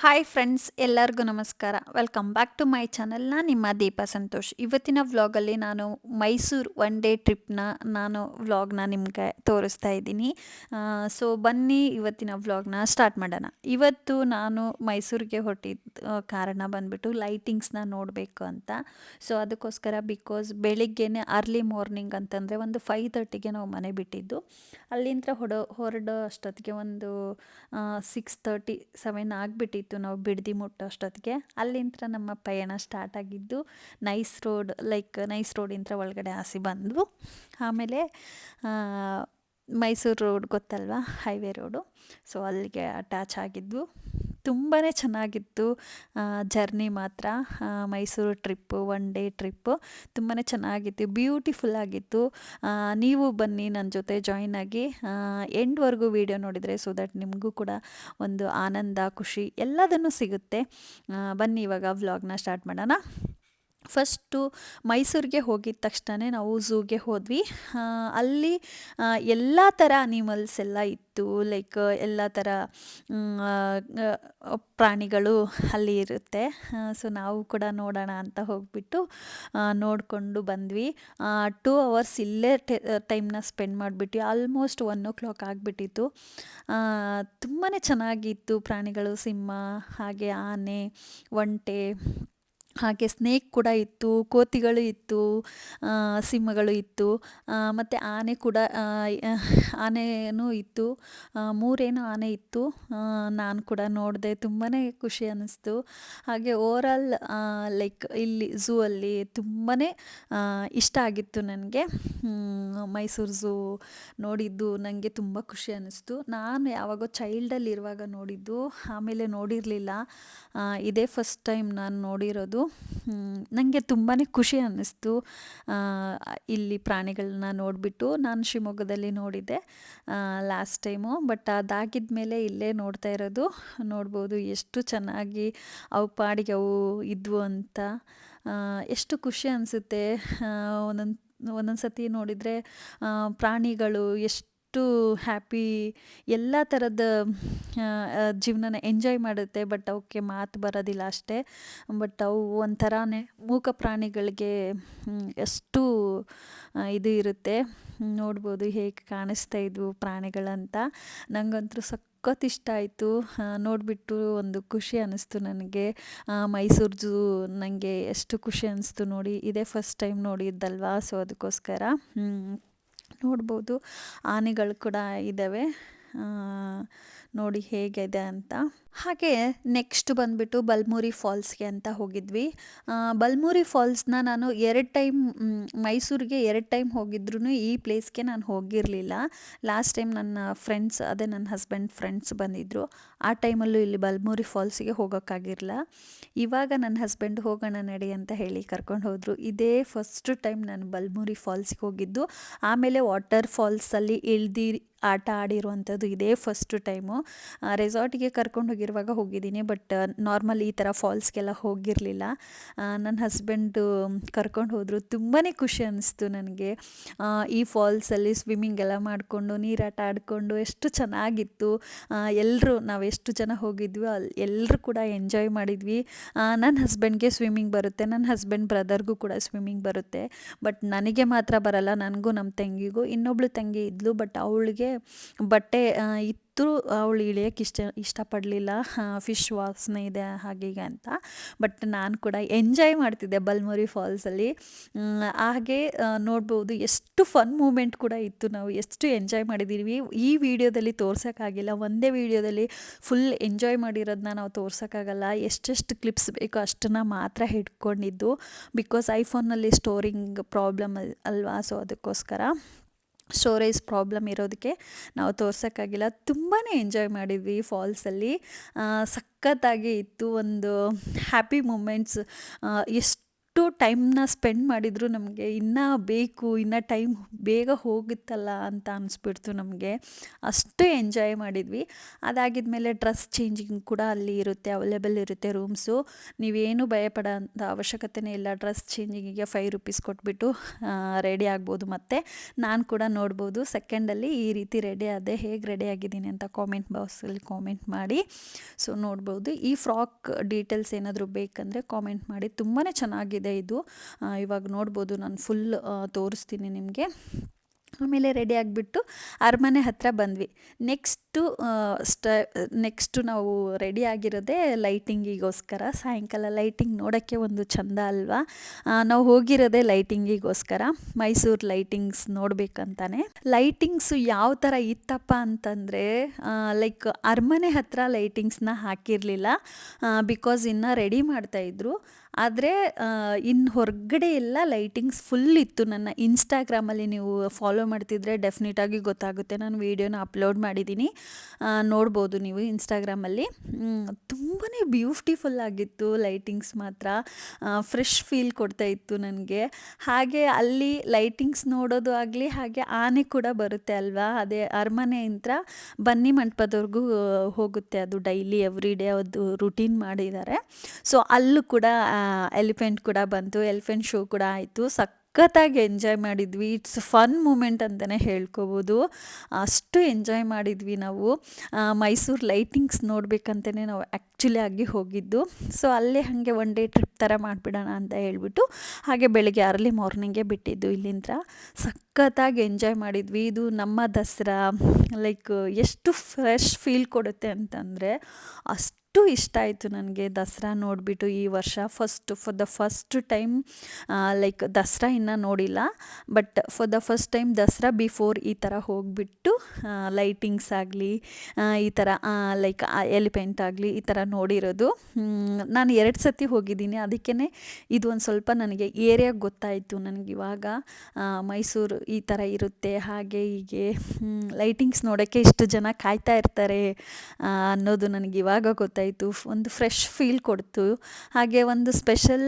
Hi friends ಎಲ್ಲರಿಗೂ ನಮಸ್ಕಾರ. Welcome back to my ಚಾನಲ್ನ ನಿಮ್ಮ ದೀಪಾ ಸಂತೋಷ್. ಇವತ್ತಿನ ವ್ಲಾಗಲ್ಲಿ ನಾನು ಮೈಸೂರು ಒನ್ ಡೇ ಟ್ರಿಪ್ನ ನಾನು ವ್ಲಾಗ್ನ ನಿಮಗೆ ತೋರಿಸ್ತಾ ಇದ್ದೀನಿ. ಸೊ ಬನ್ನಿ ಇವತ್ತಿನ ವ್ಲಾಗ್ನ ಸ್ಟಾರ್ಟ್ ಮಾಡೋಣ. ಇವತ್ತು ನಾನು ಮೈಸೂರಿಗೆ ಹೊಟ್ಟಿದ್ದ ಕಾರಣ ಬಂದ್ಬಿಟ್ಟು ಲೈಟಿಂಗ್ಸ್ನ ನೋಡಬೇಕು ಅಂತ. ಸೊ ಅದಕ್ಕೋಸ್ಕರ ಬಿಕಾಸ್ ಬೆಳಿಗ್ಗೆನೇ ಅರ್ಲಿ ಮಾರ್ನಿಂಗ್ ಅಂತಂದರೆ ಒಂದು ಫೈವ್ ತರ್ಟಿಗೆ ನಾವು ಮನೆ ಬಿಟ್ಟಿದ್ದು. ಅಲ್ಲಿಂದ ಹೊಡೋ, ಹೊರಡೋ ಅಷ್ಟೊತ್ತಿಗೆ ಒಂದು ಸಿಕ್ಸ್ ತರ್ಟಿ ಸೆವೆನ್ ಆಗಿಬಿಟ್ಟಿತ್ತು. ನಾವು ಬಿಡದಿ ಮುಟ್ಟೋ ಅಷ್ಟೊತ್ತಿಗೆ. ಅಲ್ಲಿಂದ ನಮ್ಮ ಪಯಣ ಸ್ಟಾರ್ಟ್ ಆಗಿದ್ದು ನೈಸ್ ರೋಡ್ ಲೈಕ್ ನೈಸ್ ರೋಡಿಂದ ಒಳಗಡೆ ಆಸಿ ಬಂದ್ವು. ಆಮೇಲೆ ಮೈಸೂರು ರೋಡ್ ಗೊತ್ತಲ್ವಾ? ಹೈವೇ ರೋಡು ಸೊ ಅಲ್ಲಿಗೆ ಅಟ್ಯಾಚ್ ಆಗಿದ್ವು. ತುಂಬಾ ಚೆನ್ನಾಗಿತ್ತು ಜರ್ನಿ ಮಾತ್ರ. Mysuru trip one day trip ತುಂಬಾ ಚೆನ್ನಾಗಿತ್ತು, ಬ್ಯೂಟಿಫುಲ್ ಆಗಿತ್ತು. ನೀವು ಬನ್ನಿ ನನ್ನ ಜೊತೆ ಜಾಯ್ನ್ ಆಗಿ. ಎಂಡ್ವರೆಗೂ ವಿಡಿಯೋ ನೋಡಿದರೆ ಸೊ ದಟ್ ನಿಮಗೂ ಕೂಡ ಒಂದು ಆನಂದ, ಖುಷಿ ಎಲ್ಲದನ್ನು ಸಿಗುತ್ತೆ. ಬನ್ನಿ ಇವಾಗ ವ್ಲಾಗ್ನ ಸ್ಟಾರ್ಟ್ ಮಾಡೋಣ. ಫಸ್ಟು ಮೈಸೂರಿಗೆ ಹೋಗಿದ ತಕ್ಷಣ ನಾವು ಝೂಗೆ ಹೋದ್ವಿ. ಅಲ್ಲಿ ಎಲ್ಲ ಥರ ಅನಿಮಲ್ಸ್ ಎಲ್ಲ ಇತ್ತು. ಲೈಕ್ ಎಲ್ಲ ಥರ ಪ್ರಾಣಿಗಳು ಅಲ್ಲಿ ಇರುತ್ತೆ. ಸೊ ನಾವು ಕೂಡ ನೋಡೋಣ ಅಂತ ಹೋಗ್ಬಿಟ್ಟು ನೋಡಿಕೊಂಡು ಬಂದ್ವಿ. ಟೂ ಅವರ್ಸ್ ಇಲ್ಲೇ ಟೈಮ್ನ ಸ್ಪೆಂಡ್ ಮಾಡಿಬಿಟ್ಟು ಆಲ್ಮೋಸ್ಟ್ ಒನ್ ಓ ಕ್ಲಾಕ್ ಆಗಿಬಿಟ್ಟಿತ್ತು. ತುಂಬಾ ಚೆನ್ನಾಗಿತ್ತು. ಪ್ರಾಣಿಗಳು, ಸಿಂಹ, ಹಾಗೆ ಆನೆ, ಒಂಟೆ ಹಾಗೆ ಸ್ನೇಕ್ ಕೂಡ ಇತ್ತು, ಕೋತಿಗಳು ಇತ್ತು ಸಿಂಹಗಳು ಇತ್ತು ಮತ್ತು ಆನೆ ಕೂಡ ಆನೆಯೂ ಇತ್ತು ಮೂರೇನು ಆನೆ ಇತ್ತು ನಾನು ಕೂಡ ನೋಡಿದೆ ತುಂಬಾ ಖುಷಿ ಅನ್ನಿಸ್ತು ಹಾಗೆ ಓವರಾಲ್ ಲೈಕ್ ಇಲ್ಲಿ ಝೂ ಅಲ್ಲಿ ತುಂಬಾ ಇಷ್ಟ ಆಗಿತ್ತು ನನಗೆ. ಮೈಸೂರು ಝೂ ನೋಡಿದ್ದು ನನಗೆ ತುಂಬ ಖುಷಿ ಅನ್ನಿಸ್ತು ನಾನು ಯಾವಾಗೋ ಚೈಲ್ಡಲ್ಲಿರುವಾಗ ನೋಡಿದ್ದು, ಆಮೇಲೆ ನೋಡಿರಲಿಲ್ಲ. ಇದೇ ಫಸ್ಟ್ ಟೈಮ್ ನಾನು ನೋಡಿರೋದು. ನನಗೆ ತುಂಬಾ ಖುಷಿ ಅನ್ನಿಸ್ತು. ಇಲ್ಲಿ ಪ್ರಾಣಿಗಳನ್ನ ನೋಡಿಬಿಟ್ಟು ನಾನು ಶಿವಮೊಗ್ಗದಲ್ಲಿ ನೋಡಿದ್ದೆ ಲಾಸ್ಟ್ ಟೈಮು ಬಟ್ ಅದಾಗಿದ್ದ ಮೇಲೆ ಇಲ್ಲೇ ನೋಡ್ತಾ ಇರೋದು, ನೋಡ್ಬೋದು ಎಷ್ಟು ಚೆನ್ನಾಗಿ ಅವು ಪಾಡಿಗೆ ಅವು ಇದ್ವು ಅಂತ. ಎಷ್ಟು ಖುಷಿ ಅನಿಸುತ್ತೆ. ಒಂದೊಂದು ಒಂದೊಂದು ಸತಿ ನೋಡಿದರೆ ಪ್ರಾಣಿಗಳು ಎಷ್ಟು ಹ್ಯಾಪಿ ಎಲ್ಲ ಥರದ ಜೀವನನ ಎಂಜಾಯ್ ಮಾಡುತ್ತೆ. ಬಟ್ ಅವಕ್ಕೆ ಮಾತು ಬರೋದಿಲ್ಲ ಅಷ್ಟೇ. ಬಟ್ ಅವು ಒಂಥರನೇ ಮೂಕ ಪ್ರಾಣಿಗಳಿಗೆ ಎಷ್ಟು ಇದು ಇರುತ್ತೆ. ನೋಡ್ಬೋದು ಹೇಗೆ ಕಾಣಿಸ್ತಾ ಇದ್ವು ಪ್ರಾಣಿಗಳಂತ. ನನಗಂತೂ ಸಖತ್ ಇಷ್ಟ ಆಯಿತು. ನೋಡಿಬಿಟ್ಟು ಒಂದು ಖುಷಿ ಅನ್ನಿಸ್ತು ನನಗೆ. ಮೈಸೂರು ನನಗೆ ಎಷ್ಟು ಖುಷಿ ಅನ್ನಿಸ್ತು ನೋಡಿ. ಇದೇ ಫಸ್ಟ್ ಟೈಮ್ ನೋಡಿದ್ದಲ್ವಾ? ಸೊ ಅದಕ್ಕೋಸ್ಕರ. ನೋಡ್ಬೋದು. ಆನೆಗಳು ಕೂಡ ಇದ್ದಾವೆ ನೋಡಿ ಹೇಗಿದೆ ಅಂತ. ಹಾಗೆ ನೆಕ್ಸ್ಟ್ ಬಂದುಬಿಟ್ಟು ಬಲ್ಮೂರಿ ಫಾಲ್ಸ್ಗೆ ಅಂತ ಹೋಗಿದ್ವಿ. ಬಲ್ಮುರಿ ಫಾಲ್ಸ್ನ ನಾನು ಎರಡು ಟೈಮ್ ಮೈಸೂರಿಗೆ ಎರಡು ಟೈಮ್ ಹೋಗಿದ್ರು ಈ ಪ್ಲೇಸ್ಗೆ ನಾನು ಹೋಗಿರಲಿಲ್ಲ. ಲಾಸ್ಟ್ ಟೈಮ್ ನನ್ನ ಫ್ರೆಂಡ್ಸ್ ಅದೇ ನನ್ನ ಹಸ್ಬೆಂಡ್ ಫ್ರೆಂಡ್ಸ್ ಬಂದಿದ್ದರು ಆ ಟೈಮಲ್ಲೂ ಇಲ್ಲಿ ಬಲ್ಮೂರಿ ಫಾಲ್ಸಿಗೆ ಹೋಗೋಕ್ಕಾಗಿರಲಿಲ್ಲ ಇವಾಗ ನನ್ನ ಹಸ್ಬೆಂಡ್ ಹೋಗೋಣ ನಡಿ ಅಂತ ಹೇಳಿ ಕರ್ಕೊಂಡು ಹೋದರು. ಇದೇ ಫಸ್ಟ್ ಟೈಮ್ ನಾನು ಬಲ್ಮೂರಿ ಫಾಲ್ಸಿಗೆ ಹೋಗಿದ್ದು. ಆಮೇಲೆ ವಾಟರ್ ಫಾಲ್ಸಲ್ಲಿ ಇಳ್ದು ಆಟ ಆಡಿರುವಂಥದ್ದು ಇದೇ ಫಸ್ಟ್ ಟೈಮು ರೆಸಾರ್ಟಿಗೆ ಕರ್ಕೊಂಡು ಹೋಗಿರುವಾಗ ಹೋಗಿದ್ದೀನಿ ಬಟ್ ನಾರ್ಮಲ್ ಈ ಥರ ಫಾಲ್ಸ್ಗೆಲ್ಲ ಹೋಗಿರಲಿಲ್ಲ. ನನ್ನ ಹಸ್ಬೆಂಡು ಕರ್ಕೊಂಡು ಹೋದರು ತುಂಬಾ ಖುಷಿ ಅನ್ನಿಸ್ತು ನನಗೆ. ಈ ಫಾಲ್ಸಲ್ಲಿ ಸ್ವಿಮ್ಮಿಂಗ್ ಎಲ್ಲ ಮಾಡಿಕೊಂಡು, ನೀರಾಟ ಆಡಿಕೊಂಡು ಎಷ್ಟು ಚೆನ್ನಾಗಿತ್ತು. ಎಲ್ಲರೂ ನಾವು ಎಷ್ಟು ಜನ ಹೋಗಿದ್ವಿ ಅಲ್ಲಿ ಎಲ್ಲರೂ ಕೂಡ ಎಂಜಾಯ್ ಮಾಡಿದ್ವಿ. ನನ್ನ ಹಸ್ಬೆಂಡ್ಗೆ ಸ್ವಿಮ್ಮಿಂಗ್ ಬರುತ್ತೆ ನನ್ನ ಹಸ್ಬೆಂಡ್ ಬ್ರದರ್ಗೂ ಕೂಡ ಸ್ವಿಮ್ಮಿಂಗ್ ಬರುತ್ತೆ. ಬಟ್ ನನಗೆ ಮಾತ್ರ ಬರಲ್ಲ, ನನಗೂ ನಮ್ಮ ತಂಗಿಗೂ. ಇನ್ನೊಬ್ಳು ತಂಗಿ ಇದ್ಲು ಬಟ್ ಅವಳಿಗೆ ಬಟ್ಟೆ ಇತ್ತು ಅವಳು ಇಳಿಯೋಕ್ಕೆ ಇಷ್ಟ, ಇಷ್ಟಪಡಲಿಲ್ಲ. ಫಿಶ್ ವಾಸನೆ ಇದೆ ಹಾಗೆ ಅಂತ. ಬಟ್ ನಾನು ಕೂಡ ಎಂಜಾಯ್ ಮಾಡ್ತಿದ್ದೆ ಬಲ್ಮುರಿ ಫಾಲ್ಸಲ್ಲಿ ಹಾಗೆ ನೋಡ್ಬೋದು ಎಷ್ಟು ಫನ್ ಮೂಮೆಂಟ್ ಕೂಡ ಇತ್ತು ನಾವು. ಎಷ್ಟು ಎಂಜಾಯ್ ಮಾಡಿದ್ದೀವಿ ಈ ವಿಡಿಯೋದಲ್ಲಿ ತೋರ್ಸೋಕ್ಕಾಗಿಲ್ಲ. ಒಂದೇ ವಿಡಿಯೋದಲ್ಲಿ ಫುಲ್ ಎಂಜಾಯ್ ಮಾಡಿರೋದನ್ನ ನಾವು ತೋರ್ಸೋಕ್ಕಾಗಲ್ಲ. ಎಷ್ಟೆಷ್ಟು ಕ್ಲಿಪ್ಸ್ ಬೇಕೋ ಅಷ್ಟನ್ನು ಮಾತ್ರ ಹಿಡ್ಕೊಂಡಿದ್ದು. ಬಿಕಾಸ್ ಐಫೋನಲ್ಲಿ ಸ್ಟೋರಿಂಗ್ ಪ್ರಾಬ್ಲಮ್ ಅಲ್ವಾ? ಸೊ ಅದಕ್ಕೋಸ್ಕರ. ಸ್ಟೋರೇಜ್ ಪ್ರಾಬ್ಲಮ್ ಇರೋದಕ್ಕೆ ನಾವು ತೋರ್ಸೋಕ್ಕಾಗಿಲ್ಲ. ತುಂಬಾ ಎಂಜಾಯ್ ಮಾಡಿದ್ವಿ ಫಾಲ್ಸಲ್ಲಿ ಸಖತ್ತಾಗಿ ಇತ್ತು ಒಂದು ಹ್ಯಾಪಿ ಮೂಮೆಂಟ್ಸ್ ಎಷ್ಟು ಟೈಮ್ನ ಸ್ಪೆಂಡ್ ಮಾಡಿದ್ರು ನಮಗೆ, ಇನ್ನೂ ಬೇಕು, ಇನ್ನೂ ಟೈಮ್ ಬೇಗ ಹೋಗುತ್ತಲ್ಲ ಅಂತ ಅನಿಸ್ಬಿಡ್ತು ನಮಗೆ. ಅಷ್ಟು ಎಂಜಾಯ್ ಮಾಡಿದ್ವಿ. ಅದಾಗಿದ್ಮೇಲೆ ಡ್ರೆಸ್ ಚೇಂಜಿಂಗ್ ಕೂಡ ಅಲ್ಲಿ ಇರುತ್ತೆ, ಅವೈಲೇಬಲ್ ಇರುತ್ತೆ ರೂಮ್ಸು. ನೀವೇನು ಭಯಪಡೋಂಥ ಅವಶ್ಯಕತೆನೇ ಇಲ್ಲ. ಡ್ರೆಸ್ ಚೇಂಜಿಂಗಿಗೆ ಫೈವ್ ರುಪೀಸ್ ಕೊಟ್ಬಿಟ್ಟು ರೆಡಿ ಆಗ್ಬೋದು ಮತ್ತು. ನಾನು ಕೂಡ ನೋಡ್ಬೋದು. ಸೆಕೆಂಡಲ್ಲಿ ಈ ರೀತಿ ರೆಡಿ ಆದೆ, ಹೇಗೆ ರೆಡಿ ಆಗಿದ್ದೀನಿ ಅಂತ ಕಾಮೆಂಟ್ ಬಾಕ್ಸಲ್ಲಿ ಕಾಮೆಂಟ್ ಮಾಡಿ. ಸೊ, ನೋಡ್ಬೋದು. ಈ ಫ್ರಾಕ್ ಡೀಟೇಲ್ಸ್ ಏನಾದರೂ ಬೇಕಂದರೆ ಕಾಮೆಂಟ್ ಮಾಡಿ. ತುಂಬಾ ಚೆನ್ನಾಗಿದೆ. ಇದು. ಆ, ಇವಾಗ ನೋಡ್ಬೋದು ನಾನು ಫುಲ್ ತೋರಿಸ್ತೀನಿ ನಿಮಗೆ. ಆಮೇಲೆ ರೆಡಿ ಆಗಿಬಿಟ್ಟು ಅರಮನೆ ಹತ್ರ ಬಂದ್ವಿ. ನೆಕ್ಸ್ಟು ಸ್ಟ ನೆಕ್ಸ್ಟು ನಾವು ರೆಡಿ ಆಗಿರೋದೇ ಲೈಟಿಂಗಿಗೋಸ್ಕರ ಸಾಯಂಕಾಲ ಲೈಟಿಂಗ್ ನೋಡೋಕ್ಕೆ ಒಂದು ಚಂದ ಅಲ್ವಾ? ನಾವು ಹೋಗಿರೋದೇ ಲೈಟಿಂಗಿಗೋಸ್ಕರ ಮೈಸೂರು ಲೈಟಿಂಗ್ಸ್ ನೋಡಬೇಕಂತಾನೆ. ಲೈಟಿಂಗ್ಸು ಯಾವ ಥರ ಇತ್ತಪ್ಪ ಅಂತಂದರೆ ಲೈಕ್ ಅರಮನೆ ಹತ್ರ ಲೈಟಿಂಗ್ಸ್ನ ಹಾಕಿರಲಿಲ್ಲ. ಬಿಕಾಸ್ ಇನ್ನು ರೆಡಿ ಮಾಡ್ತಾಯಿದ್ರು ಆದರೆ ಇನ್ನು ಹೊರಗಡೆ ಎಲ್ಲ ಲೈಟಿಂಗ್ಸ್ ಫುಲ್ ಇತ್ತು. ನನ್ನ ಇನ್ಸ್ಟಾಗ್ರಾಮಲ್ಲಿ ನೀವು ಫಾಲೋ ಮಾಡ್ತಿದ್ರೆ ಡೆಫಿನೆಟಾಗಿ ಗೊತ್ತಾಗುತ್ತೆ. ನಾನು ವೀಡಿಯೋನ ಅಪ್ಲೋಡ್ ಮಾಡಿದ್ದೀನಿ. ನೋಡ್ಬೋದು ನೀವು ಇನ್ಸ್ಟಾಗ್ರಾಮಲ್ಲಿ ತುಂಬಾ ಬ್ಯೂಟಿಫುಲ್ ಆಗಿತ್ತು ಲೈಟಿಂಗ್ಸ್ ಮಾತ್ರ. ಫ್ರೆಶ್ ಫೀಲ್ ಕೊಡ್ತಾ ಇತ್ತು ನನಗೆ. ಹಾಗೆ ಅಲ್ಲಿ ಲೈಟಿಂಗ್ಸ್ ನೋಡೋದು ಆಗಲಿ, ಹಾಗೆ ಆನೆ ಕೂಡ ಬರುತ್ತೆ ಅಲ್ವಾ? ಅದೇ ಅರಮನೆಯಿಂದ ಬನ್ನಿ ಮಂಟಪದವರೆಗೂ ಹೋಗುತ್ತೆ ಅದು ಡೈಲಿ ಎವ್ರಿ ಡೇ ಅದು ರುಟೀನ್ ಮಾಡಿದ್ದಾರೆ. ಸೊ ಅಲ್ಲೂ ಕೂಡ ಎಲಿಫೆಂಟ್ ಕೂಡ ಬಂತು, ಎಲಿಫೆಂಟ್ ಶೋ ಕೂಡ ಆಯಿತು. ಸಖತ್ತಾಗಿ ಎಂಜಾಯ್ ಮಾಡಿದ್ವಿ. ಇಟ್ಸ್ ಫನ್ ಮೂಮೆಂಟ್ ಅಂತಲೇ ಹೇಳ್ಕೋಬೋದು. ಅಷ್ಟು ಎಂಜಾಯ್ ಮಾಡಿದ್ವಿ ನಾವು. ಮೈಸೂರು ಲೈಟಿಂಗ್ಸ್ ನೋಡ್ಬೇಕಂತಲೇ ನಾವು ಆ್ಯಕ್ಚುಲಿ ಆಗಿ ಹೋಗಿದ್ದು. ಸೊ ಅಲ್ಲೇ ಹಾಗೆ ಒನ್ ಡೇ ಟ್ರಿಪ್ ಥರ ಮಾಡಿಬಿಡೋಣ ಅಂತ ಹೇಳ್ಬಿಟ್ಟು, ಹಾಗೆ ಬೆಳಗ್ಗೆ ಅರ್ಲಿ ಮಾರ್ನಿಂಗೇ ಬಿಟ್ಟಿದ್ದು ಇಲ್ಲಿಂದ. ಸಖತ್ತಾಗಿ ಎಂಜಾಯ್ ಮಾಡಿದ್ವಿ. ಇದು ನಮ್ಮ ದಸರಾ ಲೈಕ್ ಎಷ್ಟು ಫ್ರೆಶ್ ಫೀಲ್ ಕೊಡುತ್ತೆ ಅಂತಂದರೆ, ಅಷ್ಟು ಇಷ್ಟ ಆಯಿತು ನನಗೆ ದಸರಾ ನೋಡಿಬಿಟ್ಟು ಈ ವರ್ಷ first for the first time like Dasara ಇನ್ನೂ ನೋಡಿಲ್ಲ but for the first time Dasara before ಈ ಥರ ಹೋಗಿಬಿಟ್ಟು ಲೈಟಿಂಗ್ಸ್ ಆಗಲಿ ಈ ಥರ ಲೈಕ್ ಎಲಿಫೆಂಟ್ ಆಗಲಿ ಈ ಥರ ನೋಡಿರೋದು. ನಾನು ಎರಡು ಸತಿ ಹೋಗಿದ್ದೀನಿ ಅದಕ್ಕೇ ಇದು ಒಂದು ಸ್ವಲ್ಪ ನನಗೆ ಏರಿಯಾ ಗೊತ್ತಾಯಿತು ನನಗೆ ಇವಾಗ. ಮೈಸೂರು ಈ ಥರ ಇರುತ್ತೆ, ಹಾಗೆ ಹೀಗೆ. ಲೈಟಿಂಗ್ಸ್ ನೋಡೋಕ್ಕೆ ಇಷ್ಟು ಜನ ಕಾಯ್ತಾ ಇರ್ತಾರೆ ಅನ್ನೋದು ನನಗೆ ಇವಾಗ ಗೊತ್ತಾಯಿತು. ಒಂದು ಫ್ರೆಶ್ ಫೀಲ್ ಕೊಡ್ತು. ಹಾಗೆ ಒಂದು ಸ್ಪೆಷಲ್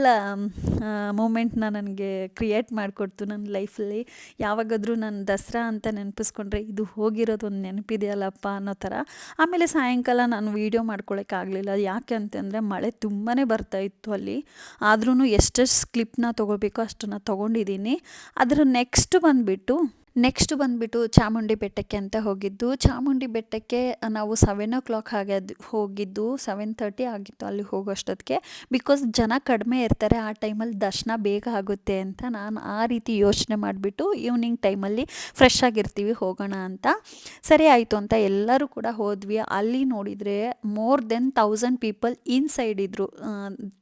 ಮೂಮೆಂಟ್ನ ನನಗೆ ಕ್ರಿಯೇಟ್ ಮಾಡಿಕೊಡ್ತು ನನ್ನ ಲೈಫಲ್ಲಿ ಯಾವಾಗಾದರೂ ನಾನು ದಸರಾ ಅಂತ ನೆನಪಿಸ್ಕೊಂಡ್ರೆ ಇದು ಹೋಗಿರೋದು ಒಂದು ನೆನಪಿದೆಯಲ್ಲಪ್ಪ ಅನ್ನೋ ಥರ. ಆಮೇಲೆ ಸಾಯಂಕಾಲ ನಾನು ವೀಡಿಯೋ ಮಾಡ್ಕೊಳ್ಳೋಕ್ಕಾಗಲಿಲ್ಲ ಯಾಕೆ ಅಂತಂದರೆ ಮಳೆ ತುಂಬಾ ಬರ್ತಾ ಇತ್ತು ಅಲ್ಲಿ. ಆದ್ರೂ ಎಷ್ಟೆಷ್ಟು ಕ್ಲಿಪ್ನ ತೊಗೋಬೇಕೋ ಅಷ್ಟನ್ನು ತೊಗೊಂಡಿದ್ದೀನಿ. ಅದರ ನೆಕ್ಸ್ಟ್ ಬಂದುಬಿಟ್ಟು ನೆಕ್ಸ್ಟ್ ಬಂದುಬಿಟ್ಟು ಚಾಮುಂಡಿ ಬೆಟ್ಟಕ್ಕೆ ಅಂತ ಹೋಗಿದ್ದು. ಚಾಮುಂಡಿ ಬೆಟ್ಟಕ್ಕೆ ನಾವು ಸೆವೆನ್ ಓ ಕ್ಲಾಕ್ ಹಾಗೆ ಅದು ಹೋಗಿದ್ದು ಸೆವೆನ್ ತರ್ಟಿ ಆಗಿತ್ತು ಅಲ್ಲಿ ಹೋಗೋಷ್ಟೊತ್ತಿಗೆ. ಬಿಕಾಸ್ ಜನ ಕಡಿಮೆ ಇರ್ತಾರೆ, ಆ ಟೈಮಲ್ಲಿ ದರ್ಶನ ಬೇಗ ಆಗುತ್ತೆ ಅಂತ ನಾನು ಆ ರೀತಿ ಯೋಚನೆ ಮಾಡಿಬಿಟ್ಟು ಈವ್ನಿಂಗ್ ಟೈಮಲ್ಲಿ ಫ್ರೆಶ್ ಆಗಿರ್ತೀವಿ, ಹೋಗೋಣ ಅಂತ. ಸರಿ ಆಯಿತು ಅಂತ ಎಲ್ಲರೂ ಕೂಡ ಹೋದ್ವಿ. ಅಲ್ಲಿ ನೋಡಿದರೆ more then thousand people inside ಇದ್ದರು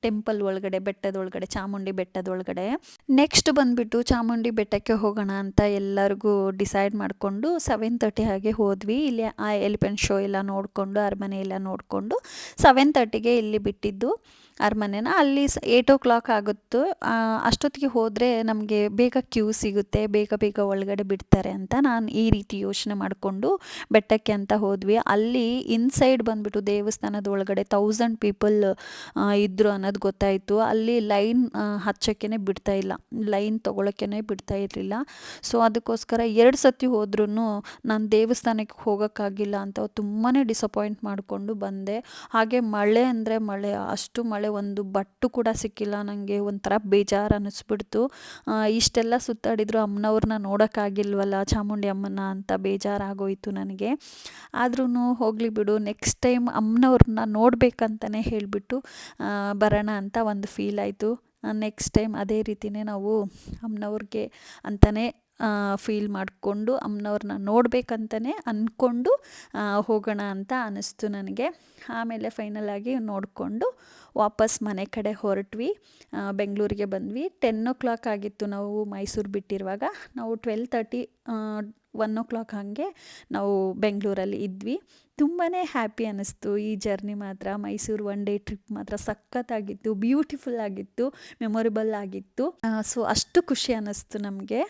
ಟೆಂಪಲ್ ಒಳಗಡೆ, ಬೆಟ್ಟದ ಒಳಗಡೆ, ಚಾಮುಂಡಿ ಬೆಟ್ಟದ ಒಳಗಡೆ. ನೆಕ್ಸ್ಟ್ ಬಂದುಬಿಟ್ಟು ಚಾಮುಂಡಿ ಬೆಟ್ಟಕ್ಕೆ ಹೋಗೋಣ ಅಂತ ಎಲ್ಲರಿಗೂ ಡಿಸೈಡ್ ಮಾಡಿಕೊಂಡು ಸೆವೆನ್ ತರ್ಟಿ ಹಾಗೆ ಹೋದ್ವಿ. ಇಲ್ಲಿ ಆ ಎಲಿಫೆಂಟ್ ಶೋ ಎಲ್ಲ ನೋಡಿಕೊಂಡು, ಅರಮನೆ ಎಲ್ಲ ನೋಡಿಕೊಂಡು ಸೆವೆನ್ ತರ್ಟಿಗೆ ಇಲ್ಲಿ ಬಿಟ್ಟಿದ್ದು. ಅರಮನೆನ, ಅಲ್ಲಿ ಏಯ್ಟ್ ಓ ಕ್ಲಾಕ್ ಆಗುತ್ತೋ. ಅಷ್ಟೊತ್ತಿಗೆ ಹೋದರೆ ನಮಗೆ ಬೇಗ ಕ್ಯೂ ಸಿಗುತ್ತೆ, ಬೇಗ ಬೇಗ ಒಳಗಡೆ ಬಿಡ್ತಾರೆ ಅಂತ ನಾನು ಈ ರೀತಿ ಯೋಚನೆ ಮಾಡಿಕೊಂಡು ಬೆಟ್ಟಕ್ಕೆ ಅಂತ ಹೋದ್ವಿ. ಅಲ್ಲಿ ಇನ್ಸೈಡ್ ಬಂದುಬಿಟ್ಟು ದೇವಸ್ಥಾನದ ಒಳಗಡೆ ತೌಸಂಡ್ ಪೀಪಲ್ ಇದ್ದರು ಅನ್ನೋದು ಗೊತ್ತಾಯಿತು. ಅಲ್ಲಿ ಲೈನ್ ಹಚ್ಚೋಕ್ಕೇ ಬಿಡ್ತಾ ಇಲ್ಲ. ಲೈನ್ ತೊಗೊಳಕ್ಕೇ ಬಿಡ್ತಾ ಇರಲಿಲ್ಲ. ಸೊ ಅದಕ್ಕೋಸ್ಕರ ಎರಡು ಸತಿ ಹೋದ್ರೂ ನಾನು ದೇವಸ್ಥಾನಕ್ಕೆ ಹೋಗೋಕ್ಕಾಗಿಲ್ಲ ಅಂತ ತುಂಬಾ ಡಿಸಪಾಯಿಂಟ್ ಮಾಡಿಕೊಂಡು ಬಂದೆ. ಹಾಗೆ ಮಳೆ ಅಂದರೆ ಮಳೆ, ಅಷ್ಟು ಮಳೆ ಒಂದು ಬಟ್ಟು ಕೂಡ ಸಿಕ್ಕಿಲ್ಲ. ನನಗೆ ಒಂಥರ ಬೇಜಾರು ಅನ್ನಿಸ್ಬಿಡ್ತು ಇಷ್ಟೆಲ್ಲ ಸುತ್ತಾಡಿದ್ರು ಅಮ್ಮನವ್ರನ್ನ ನೋಡೋಕ್ಕಾಗಿಲ್ವಲ್ಲ, ಚಾಮುಂಡಿ ಅಮ್ಮನ ಅಂತ ಬೇಜಾರಾಗೋಯಿತು ನನಗೆ. ಆದ್ರೂ ಹೋಗಲಿ ಬಿಡು ನೆಕ್ಸ್ಟ್ ಟೈಮ್ ಅಮ್ಮನವ್ರನ್ನ ನೋಡಬೇಕಂತಲೇ ಹೇಳಿಬಿಟ್ಟು ಬರೋಣ ಅಂತ ಒಂದು ಫೀಲ್ ಆಯಿತು. ನೆಕ್ಸ್ಟ್ ಟೈಮ್ ಅದೇ ರೀತಿಯೇ ನಾವು ಅಮ್ಮನವ್ರಿಗೆ ಅಂತಲೇ ಫೀಲ್ ಮಾಡಿಕೊಂಡು ಅಮ್ಮನವ್ರನ್ನ ನೋಡಬೇಕಂತಲೇ ಅಂದ್ಕೊಂಡು ಹೋಗೋಣ ಅಂತ ಅನ್ನಿಸ್ತು ನನಗೆ. ಆಮೇಲೆ ಫೈನಲ್ ಆಗಿ ನೋಡಿಕೊಂಡು ವಾಪಸ್ ಮನೆ ಕಡೆ ಹೊರಟ್ವಿ. ಬೆಂಗಳೂರಿಗೆ ಬಂದ್ವಿ. ಟೆನ್ ಓ ಕ್ಲಾಕ್ ಆಗಿತ್ತು ನಾವು ಮೈಸೂರು ಬಿಟ್ಟಿರುವಾಗ. ನಾವು twelve thirty one o'clock ಹಾಗೆ ನಾವು ಬೆಂಗಳೂರಲ್ಲಿ ಇದ್ವಿ. ತುಂಬಾ ಹ್ಯಾಪಿ ಅನ್ನಿಸ್ತು ಈ ಜರ್ನಿ ಮಾತ್ರ. ಮೈಸೂರು ಒನ್ ಡೇ ಟ್ರಿಪ್ ಮಾತ್ರ ಸಖತ್ತಾಗಿತ್ತು ಬ್ಯೂಟಿಫುಲ್ ಆಗಿತ್ತು ಮೆಮೊರೇಬಲ್ ಆಗಿತ್ತು. ಸೊ ಅಷ್ಟು ಖುಷಿ ಅನ್ನಿಸ್ತು ನಮಗೆ.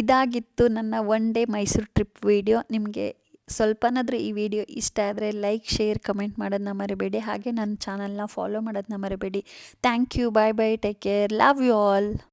ಇದಾಗಿತ್ತು ನನ್ನ one day Mysuru trip video ನಿಮಗೆ ಸ್ವಲ್ಪನಾದರೂ ಈ ವಿಡಿಯೋ ಇಷ್ಟ ಆದರೆ ಲೈಕ್, ಶೇರ್, ಕಮೆಂಟ್ ಮಾಡೋದನ್ನ ಮರಿಬೇಡಿ. ಹಾಗೆ ನನ್ನ ಚಾನಲ್ನ ಫಾಲೋ ಮಾಡೋದನ್ನ ಮರಿಬೇಡಿ. Thank you, bye bye take care. Love you all.